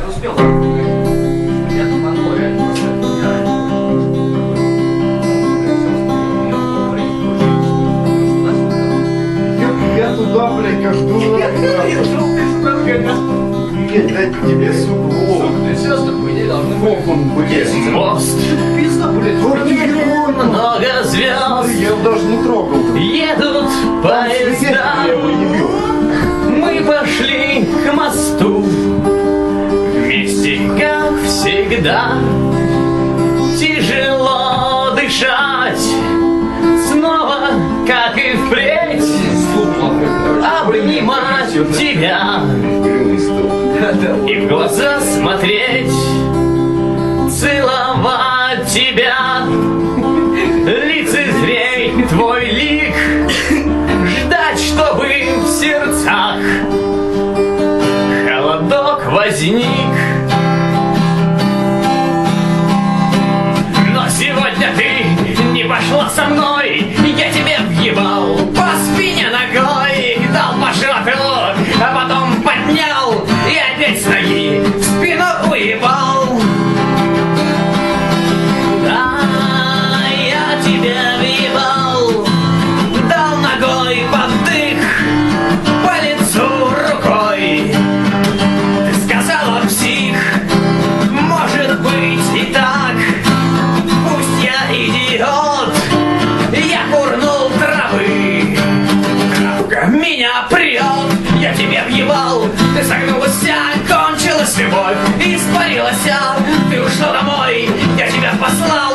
я успел. Я тупанул, реально, просто я раньше. Ну, я туда, блядь, как дурак. Нет, дать тебе суп лоб. ты сестры, по идее, должны он, блядь. Мост, Пизда, блядь. Фортепиано. много звезд, Я его даже не трогал. едут поезда. Всегда Тяжело дышать. Снова, как и впредь Обнимать тебя. И в глаза смотреть Целовать тебя. Лицезреть твой лик. Ждать, чтобы в сердцах Холодок возник поднял И опять с ноги в спину уебал Да, я тебя въебал Дал ногой поддых По лицу рукой. Ты сказала псих Может быть и так. Пусть я идиот Я курнул травы. Травка меня прет Я тебе въебал Ты согнулась, кончилась любовь Испарилась, ты ушла домой Я тебя послал,